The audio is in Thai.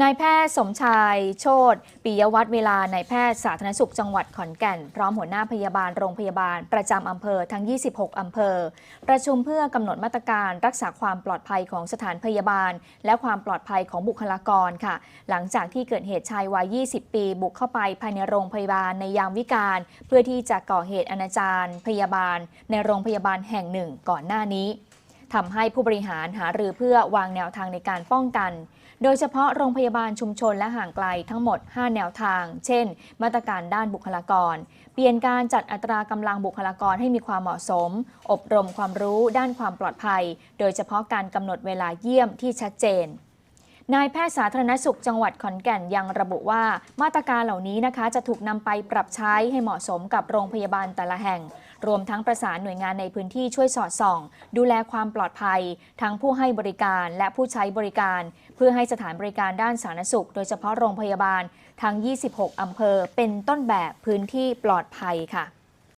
นายแพทย์สมชายโชตปิยวัฒน์เวลานายแพทย์สาธารณสุขจังหวัดขอนแก่น พร้อมหัวหน้าพยาบาลโรงพยาบาลประจำอำเภอทั้ง 26 อำเภอ ประชุมเพื่อกำหนดมาตรการรักษาความปลอดภัยของสถานพยาบาล และความปลอดภัยของบุคลากรค่ะ หลังจากที่เกิดเหตุชายวัย 20 ปี บุกเข้าไปภายในโรงพยาบาลในยามวิกาลเพื่อที่จะก่อเหตุอนาจารพยาบาล ในโรงพยาบาลแห่งหนึ่งก่อนหน้านี้ ทำให้ผู้บริหารหารือเพื่อวางแนวทางในการป้องกัน โดยเฉพาะโรงพยาบาลชุมชนและห่างไกลทั้งหมด 5 แนวทาง เช่น มาตรการด้านบุคลากร เปลี่ยนการจัดอัตรากำลังบุคลากรให้มีความเหมาะสม อบรมความรู้ด้านความปลอดภัย โดยเฉพาะการกำหนดเวลาเยี่ยมที่ชัดเจน นายแพทย์สาธารณสุขจังหวัดขอนแก่นยังระบุว่ามาตรการเหล่านี้นะคะ จะถูกนำไปปรับใช้ให้เหมาะสมกับโรงพยาบาลแต่ละแห่ง รวมทั้งประสานหน่วยงานในพื้นที่ช่วยสอดส่อง ดูแลความปลอดภัย ทั้งผู้ให้บริการและผู้ใช้บริการ เพื่อให้สถานบริการด้านสาธารณสุข โดยเฉพาะโรงพยาบาลทั้ง 26 อำเภอ เป็นต้นแบบพื้นที่ปลอดภัยค่ะ